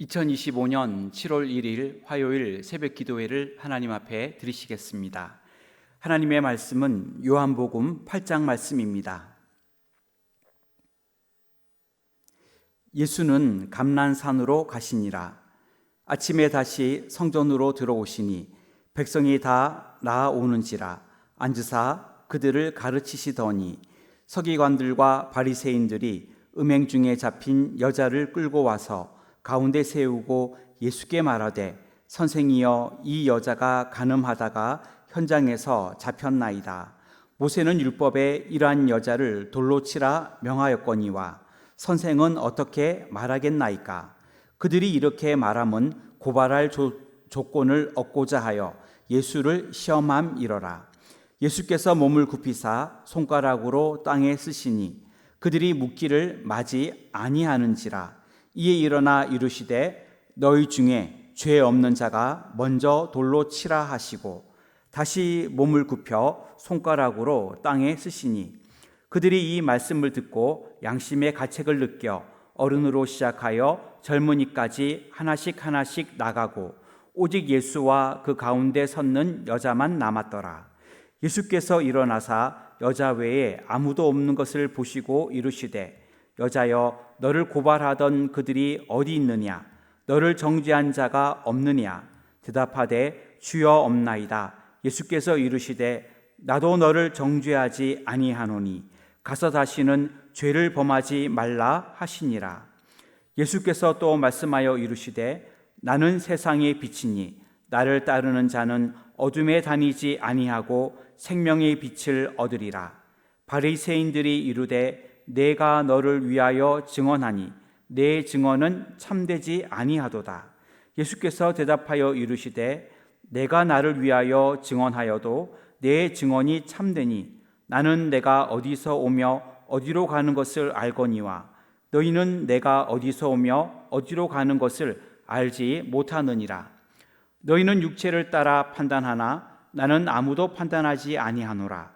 2025년 7월 1일 화요일 새벽 기도회를 하나님 앞에 드리시겠습니다. 하나님의 말씀은 요한복음 8장 말씀입니다. 예수는 감난산으로 가시니라. 아침에 다시 성전으로 들어오시니 백성이 다 나아오는지라 앉으사 그들을 가르치시더니 서기관들과 바리새인들이 음행 중에 잡힌 여자를 끌고 와서 가운데 세우고 예수께 말하되 선생이여 이 여자가 간음하다가 현장에서 잡혔나이다. 모세는 율법에 이러한 여자를 돌로 치라 명하였거니와 선생은 어떻게 말하겠나이까? 그들이 이렇게 말함은 고발할 조, 조건을 얻고자 하여 예수를 시험함이러라. 예수께서 몸을 굽히사 손가락으로 땅에 쓰시니 그들이 묻기를 마지 아니하는지라 이에 일어나 이르시되 너희 중에 죄 없는 자가 먼저 돌로 치라 하시고 다시 몸을 굽혀 손가락으로 땅에 쓰시니 그들이 이 말씀을 듣고 양심의 가책을 느껴 어른으로 시작하여 젊은이까지 하나씩 하나씩 나가고 오직 예수와 그 가운데 섰는 여자만 남았더라. 예수께서 일어나사 여자 외에 아무도 없는 것을 보시고 이르시되 여자여 너를 고발하던 그들이 어디 있느냐? 너를 정죄한 자가 없느냐? 대답하되 주여 없나이다. 예수께서 이르시되 나도 너를 정죄하지 아니하노니 가서 다시는 죄를 범하지 말라 하시니라. 예수께서 또 말씀하여 이르시되 나는 세상의 빛이니 나를 따르는 자는 어둠에 다니지 아니하고 생명의 빛을 얻으리라. 바리새인들이 이르되 내가 너를 위하여 증언하니 내 증언은 참되지 아니하도다. 예수께서 대답하여 이르시되 내가 나를 위하여 증언하여도 내 증언이 참되니 나는 내가 어디서 오며 어디로 가는 것을 알거니와 너희는 내가 어디서 오며 어디로 가는 것을 알지 못하느니라. 너희는 육체를 따라 판단하나 나는 아무도 판단하지 아니하노라.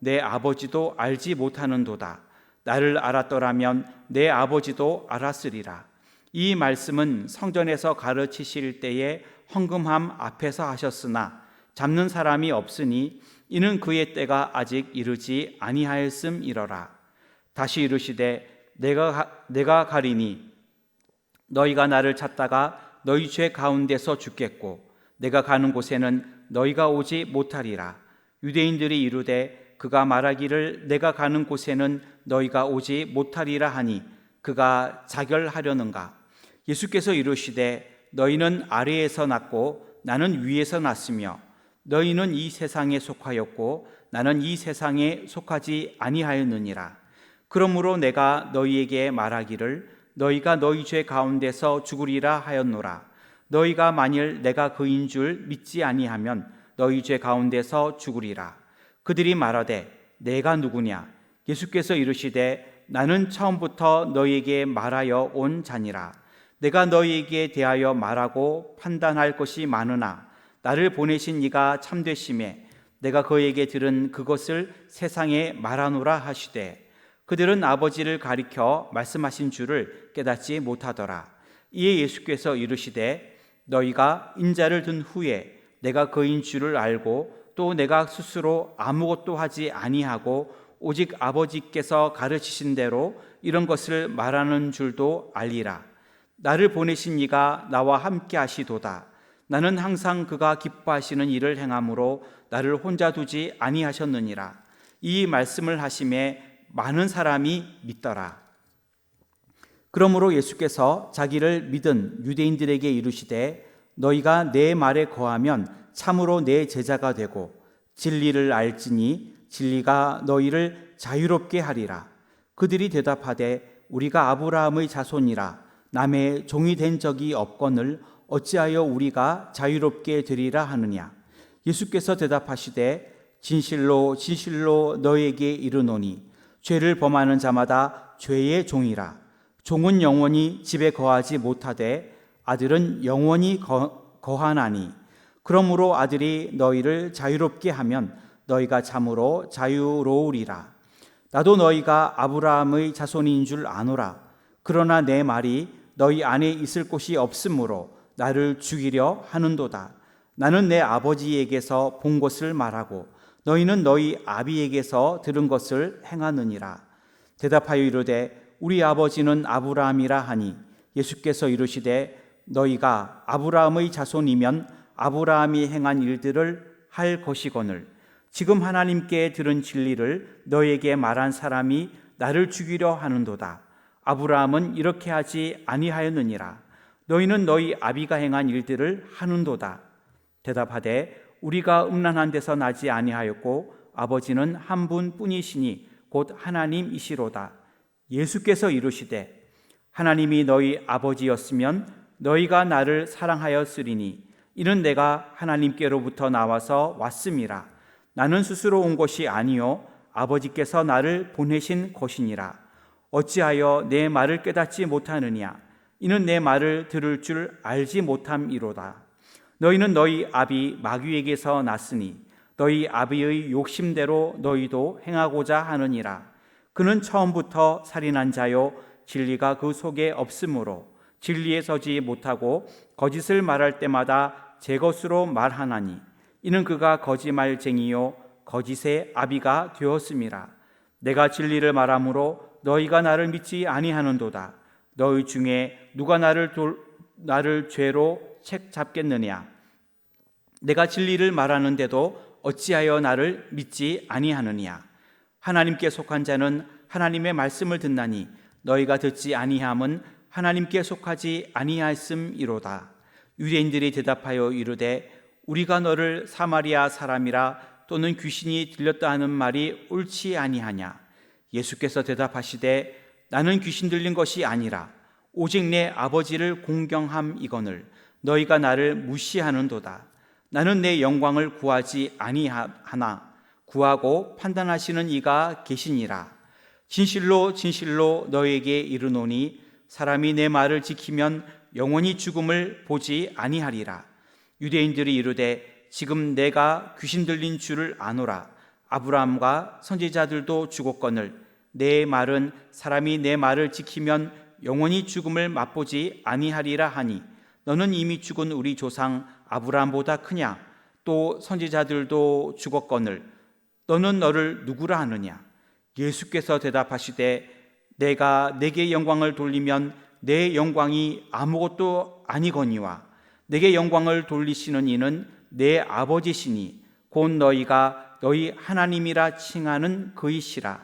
내 아버지도 알지 못하는도다. 나를 알았더라면 내 아버지도 알았으리라. 이 말씀은 성전에서 가르치실 때에 헌금함 앞에서 하셨으나 잡는 사람이 없으니 이는 그의 때가 아직 이르지 아니하였음이러라. 다시 이르시되 내가 내가 가리니 너희가 나를 찾다가 너희 죄 가운데서 죽겠고 내가 가는 곳에는 너희가 오지 못하리라. 유대인들이 이르되 그가 말하기를 내가 가는 곳에는 너희가 오지 못하리라 하니 그가 자결하려는가? 예수께서 이르시되 너희는 아래에서 났고 나는 위에서 났으며 너희는 이 세상에 속하였고 나는 이 세상에 속하지 아니하였느니라. 그러므로 내가 너희에게 말하기를 너희가 너희 죄 가운데서 죽으리라 하였노라. 너희가 만일 내가 그인 줄 믿지 아니하면 너희 죄 가운데서 죽으리라 그들이 말하되 내가 누구냐? 예수께서 이르시되 나는 처음부터 너희에게 말하여 온 자니라. 내가 너희에게 대하여 말하고 판단할 것이 많으나 나를 보내신 이가 참되심에 내가 그에게 들은 그것을 세상에 말하노라 하시되 그들은 아버지를 가리켜 말씀하신 줄을 깨닫지 못하더라. 이에 예수께서 이르시되 너희가 인자를 든 후에 내가 그인 줄을 알고 또 내가 스스로 아무것도 하지 아니하고 오직 아버지께서 가르치신 대로 이런 것을 말하는 줄도 알리라. 나를 보내신 이가 나와 함께 하시도다. 나는 항상 그가 기뻐하시는 일을 행함으로 나를 혼자 두지 아니하셨느니라. 이 말씀을 하심에 많은 사람이 믿더라. 그러므로 예수께서 자기를 믿은 유대인들에게 이르시되 너희가 내 말에 거하면 참으로 내 제자가 되고 진리를 알지니 진리가 너희를 자유롭게 하리라. 그들이 대답하되 우리가 아브라함의 자손이라. 남의 종이 된 적이 없거늘 어찌하여 우리가 자유롭게 되리라 하느냐? 예수께서 대답하시되 진실로 진실로 너에게 이르노니 죄를 범하는 자마다 죄의 종이라. 종은 영원히 집에 거하지 못하되 아들은 영원히 거, 거하나니 그러므로 아들이 너희를 자유롭게 하면 너희가 참으로 자유로우리라. 나도 너희가 아브라함의 자손인 줄 아노라. 그러나 내 말이 너희 안에 있을 곳이 없으므로 나를 죽이려 하는도다. 나는 내 아버지에게서 본 것을 말하고 너희는 너희 아비에게서 들은 것을 행하느니라. 대답하여 이르되 우리 아버지는 아브라함이라 하니 예수께서 이르시되 너희가 아브라함의 자손이면 아브라함이 행한 일들을 할 것이거늘 지금 하나님께 들은 진리를 너에게 말한 사람이 나를 죽이려 하는도다. 아브라함은 이렇게 하지 아니하였느니라. 너희는 너희 아비가 행한 일들을 하는도다. 대답하되 우리가 음란한 데서 나지 아니하였고 아버지는 한 분뿐이시니 곧 하나님이시로다. 예수께서 이르시되 하나님이 너희 아버지였으면 너희가 나를 사랑하였으리니 이는 내가 하나님께로부터 나와서 왔음이라 나는 스스로 온 것이 아니요 아버지께서 나를 보내신 것이니라. 어찌하여 내 말을 깨닫지 못하느냐? 이는 내 말을 들을 줄 알지 못함이로다. 너희는 너희 아비 마귀에게서 났으니 너희 아비의 욕심대로 너희도 행하고자 하느니라. 그는 처음부터 살인한 자요 진리가 그 속에 없으므로 진리에 서지 못하고 거짓을 말할 때마다 제 것으로 말하나니 이는 그가 거짓말쟁이요 거짓의 아비가 되었음이라 내가 진리를 말하므로 너희가 나를 믿지 아니하는도다. 너희 중에 누가 나를 돌, 나를 죄로 책 잡겠느냐? 내가 진리를 말하는데도 어찌하여 나를 믿지 아니하느냐? 하나님께 속한 자는 하나님의 말씀을 듣나니 너희가 듣지 아니함은 하나님께 속하지 아니하였음이로다. 유대인들이 대답하여 이르되 우리가 너를 사마리아 사람이라 또는 귀신이 들렸다 하는 말이 옳지 아니하냐? 예수께서 대답하시되 나는 귀신 들린 것이 아니라 오직 내 아버지를 공경함이거늘 너희가 나를 무시하는도다. 나는 내 영광을 구하지 아니하나 구하고 판단하시는 이가 계시니라. 진실로 진실로 너에게 이르노니 사람이 내 말을 지키면 영원히 죽음을 보지 아니하리라. 유대인들이 이르되 지금 내가 귀신 들린 줄을 아노라. 아브라함과 선지자들도 죽었거늘 내 말은 사람이 내 말을 지키면 영원히 죽음을 맛보지 아니하리라 하니 너는 이미 죽은 우리 조상 아브라함보다 크냐? 또 선지자들도 죽었거늘 너는 너를 누구라 하느냐? 예수께서 대답하시되 내가 내게 영광을 돌리면 내 영광이 아무것도 아니거니와 내게 영광을 돌리시는 이는 내 아버지시니 곧 너희가 너희 하나님이라 칭하는 그이시라.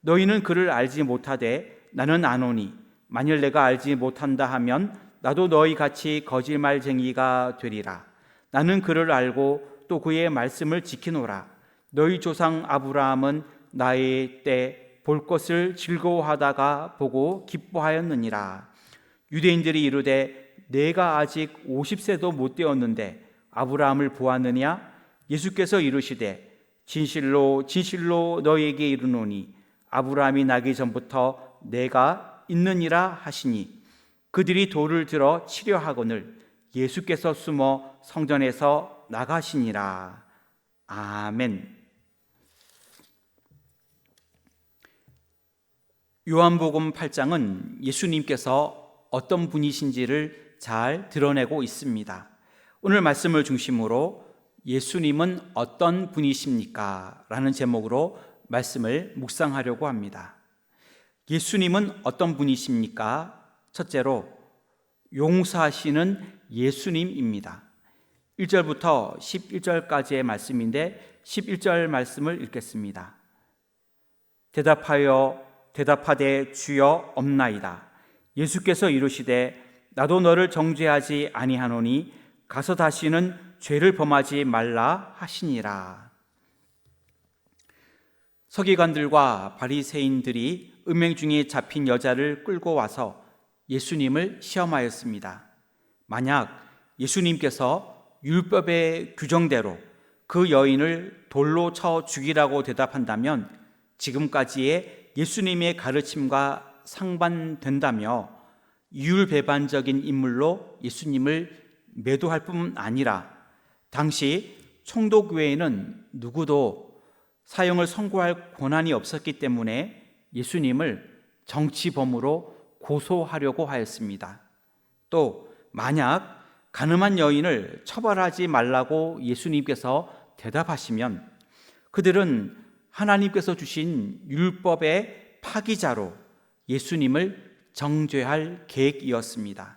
너희는 그를 알지 못하되 나는 아노니 만일 내가 알지 못한다 하면 나도 너희 같이 거짓말쟁이가 되리라. 나는 그를 알고 또 그의 말씀을 지키노라. 너희 조상 아브라함은 나의 때 볼 것을 즐거워하다가 보고 기뻐하였느니라. 유대인들이 이르되 내가 아직 50세도 못 되었는데 아브라함을 보았느냐? 예수께서 이르시되 진실로 진실로 너에게 이르노니 아브라함이 나기 전부터 내가 있느니라 하시니 그들이 돌을 들어 치려 하거늘 예수께서 숨어 성전에서 나가시니라. 아멘. 요한복음 8장은 예수님께서 어떤 분이신지를 잘 드러내고 있습니다. 오늘 말씀을 중심으로 예수님은 어떤 분이십니까? 라는 제목으로 말씀을 묵상하려고 합니다. 예수님은 어떤 분이십니까? 첫째로 용서하시는 예수님입니다. 1절부터 11절까지의 말씀인데 11절 말씀을 읽겠습니다. 대답하여 대답하되 주여 없나이다. 예수께서 이르시되 나도 너를 정죄하지 아니하노니 가서 다시는 죄를 범하지 말라 하시니라. 서기관들과 바리새인들이 음행 중에 잡힌 여자를 끌고 와서 예수님을 시험하였습니다. 만약 예수님께서 율법의 규정대로 그 여인을 돌로 쳐 죽이라고 대답한다면 지금까지의 예수님의 가르침과 상반된다며 이율배반적인 인물로 예수님을 매도할 뿐 아니라 당시 총독교회에는 누구도 사형을 선고할 권한이 없었기 때문에 예수님을 정치범으로 고소하려고 하였습니다. 또 만약 가늠한 여인을 처벌하지 말라고 예수님께서 대답하시면 그들은 하나님께서 주신 율법의 파기자로 예수님을 정죄할 계획이었습니다.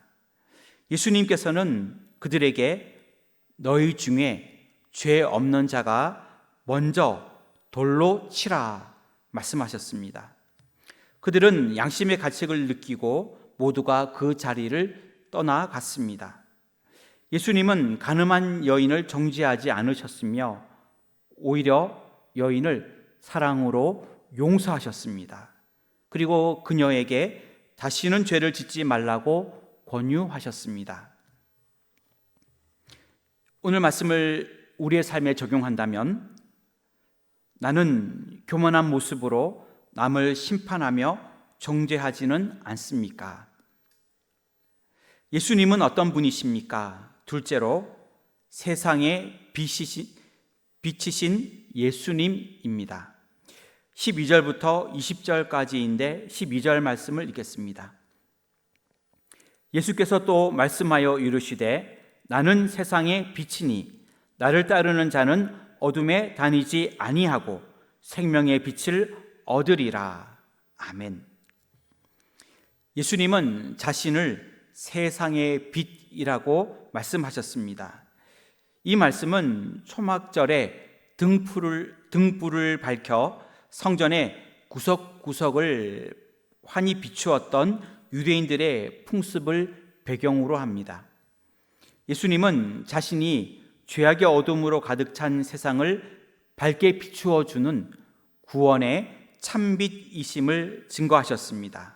예수님께서는 그들에게 너희 중에 죄 없는 자가 먼저 돌로 치라 말씀하셨습니다. 그들은 양심의 가책을 느끼고 모두가 그 자리를 떠나갔습니다. 예수님은 가늠한 여인을 정죄하지 않으셨으며 오히려 여인을 사랑으로 용서하셨습니다. 그리고 그녀에게 다시는 죄를 짓지 말라고 권유하셨습니다. 오늘 말씀을 우리의 삶에 적용한다면 나는 교만한 모습으로 남을 심판하며 정죄하지는 않습니까? 예수님은 어떤 분이십니까? 둘째로 세상의 빛이신, 빛이신 예수님입니다. 12절부터 20절까지인데 12절 말씀을 읽겠습니다. 예수께서 또 말씀하여 이르시되 나는 세상의 빛이니 나를 따르는 자는 어둠에 다니지 아니하고 생명의 빛을 얻으리라. 아멘. 예수님은 자신을 세상의 빛이라고 말씀하셨습니다. 이 말씀은 초막절에 등불을, 등불을 밝혀 성전의 구석구석을 환히 비추었던 유대인들의 풍습을 배경으로 합니다. 예수님은 자신이 죄악의 어둠으로 가득 찬 세상을 밝게 비추어 주는 구원의 참빛이심을 증거하셨습니다.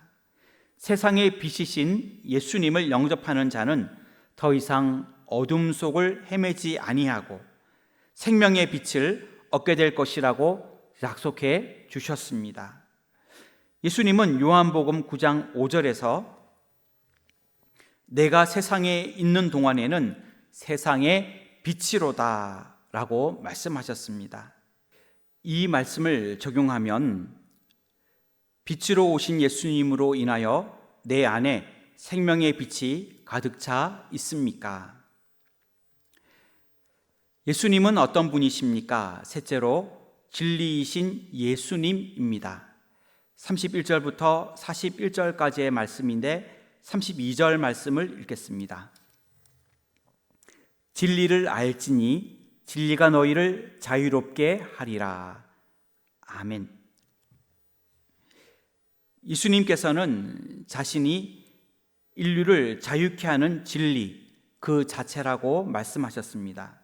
세상의 빛이신 예수님을 영접하는 자는 더 이상 어둠 속을 헤매지 아니하고 생명의 빛을 얻게 될 것이라고 약속해 주셨습니다. 예수님은 요한복음 9장 5절에서 내가 세상에 있는 동안에는 세상의 빛이로다 라고 말씀하셨습니다. 이 말씀을 적용하면 빛으로 오신 예수님으로 인하여 내 안에 생명의 빛이 가득 차 있습니까? 예수님은 어떤 분이십니까? 셋째로 진리이신 예수님입니다. 31절부터 41절까지의 말씀인데 32절 말씀을 읽겠습니다. 진리를 알지니 진리가 너희를 자유롭게 하리라. 아멘. 예수님께서는 자신이 인류를 자유케 하는 진리 그 자체라고 말씀하셨습니다.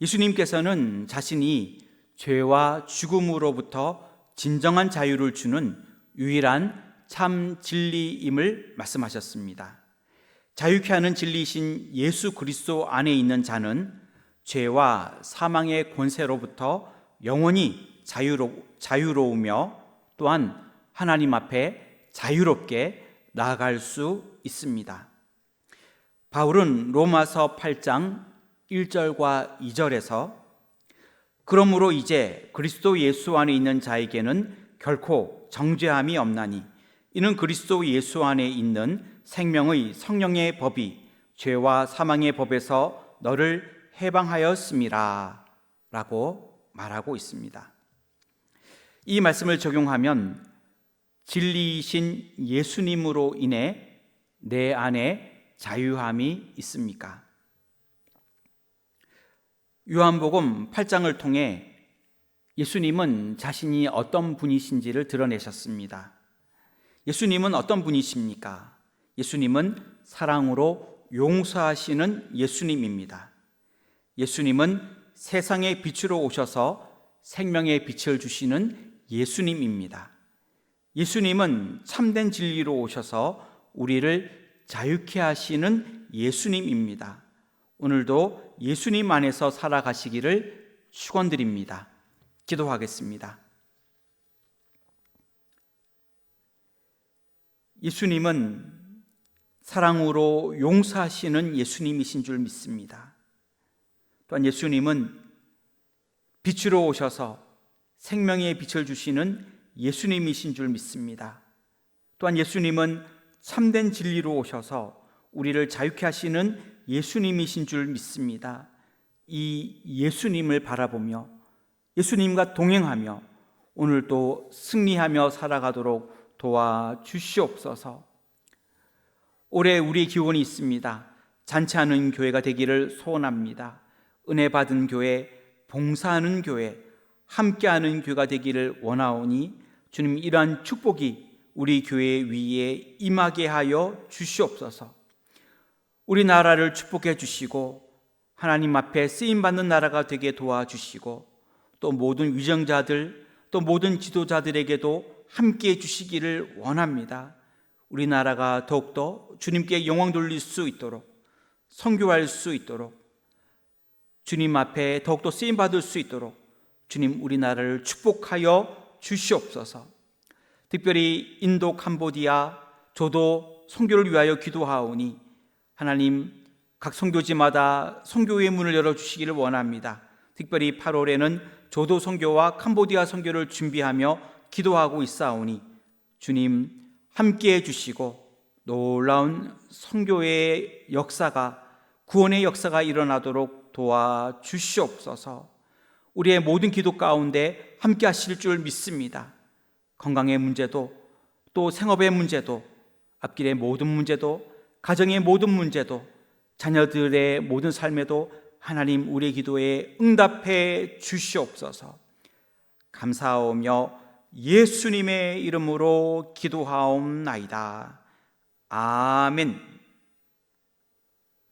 예수님께서는 자신이 죄와 죽음으로부터 진정한 자유를 주는 유일한 참 진리임을 말씀하셨습니다. 자유케 하는 진리이신 예수 그리스도 안에 있는 자는 죄와 사망의 권세로부터 영원히 자유로, 자유로우며 또한 하나님 앞에 자유롭게 나아갈 수 있습니다. 바울은 로마서 8장 1절과 2절에서 그러므로 이제 그리스도 예수 안에 있는 자에게는 결코 정죄함이 없나니 이는 그리스도 예수 안에 있는 생명의 성령의 법이 죄와 사망의 법에서 너를 해방하였음이라 라고 말하고 있습니다. 이 말씀을 적용하면 진리이신 예수님으로 인해 내 안에 자유함이 있습니까? 요한복음 8장을 통해 예수님은 자신이 어떤 분이신지를 드러내셨습니다. 예수님은 어떤 분이십니까? 예수님은 사랑으로 용서하시는 예수님입니다. 예수님은 세상의 빛으로 오셔서 생명의 빛을 주시는 예수님입니다. 예수님은 참된 진리로 오셔서 우리를 자유케 하시는 예수님입니다. 오늘도 예수님 안에서 살아가시기를 축원드립니다. 기도하겠습니다. 예수님은 사랑으로 용서하시는 예수님이신 줄 믿습니다. 또한 예수님은 빛으로 오셔서 생명의 빛을 주시는 예수님이신 줄 믿습니다. 또한 예수님은 참된 진리로 오셔서 우리를 자유케 하시는 예수님이신 줄 믿습니다. 이 예수님을 바라보며 예수님과 동행하며 오늘도 승리하며 살아가도록 도와 주시옵소서. 올해 우리 기원이 있습니다. 잔치하는 교회가 되기를 소원합니다. 은혜 받은 교회, 봉사하는 교회, 함께하는 교회가 되기를 원하오니 주님 이러한 축복이 우리 교회 위에 임하게 하여 주시옵소서. 우리나라를 축복해 주시고 하나님 앞에 쓰임 받는 나라가 되게 도와주시고 또 모든 위정자들 또 모든 지도자들에게도 함께 해 주시기를 원합니다. 우리나라가 더욱더 주님께 영광 돌릴 수 있도록 성교할 수 있도록 주님 앞에 더욱더 쓰임 받을 수 있도록 주님 우리나라를 축복하여 주시옵소서. 특별히 인도 캄보디아 저도 성교를 위하여 기도하오니 하나님 각 성교지마다 성교의 문을 열어 주시기를 원합니다. 특별히 8월에는 저도 성교와 캄보디아 성교를 준비하며 기도하고 있사오니 주님 함께 해 주시고 놀라운 성교의 역사가 구원의 역사가 일어나도록 도와 주시옵소서. 우리의 모든 기도 가운데 함께 하실 줄 믿습니다. 건강의 문제도 또 생업의 문제도 앞길의 모든 문제도 가정의 모든 문제도 자녀들의 모든 삶에도 하나님 우리 기도에 응답해 주시옵소서. 감사하오며 예수님의 이름으로 기도하옵나이다. 아멘.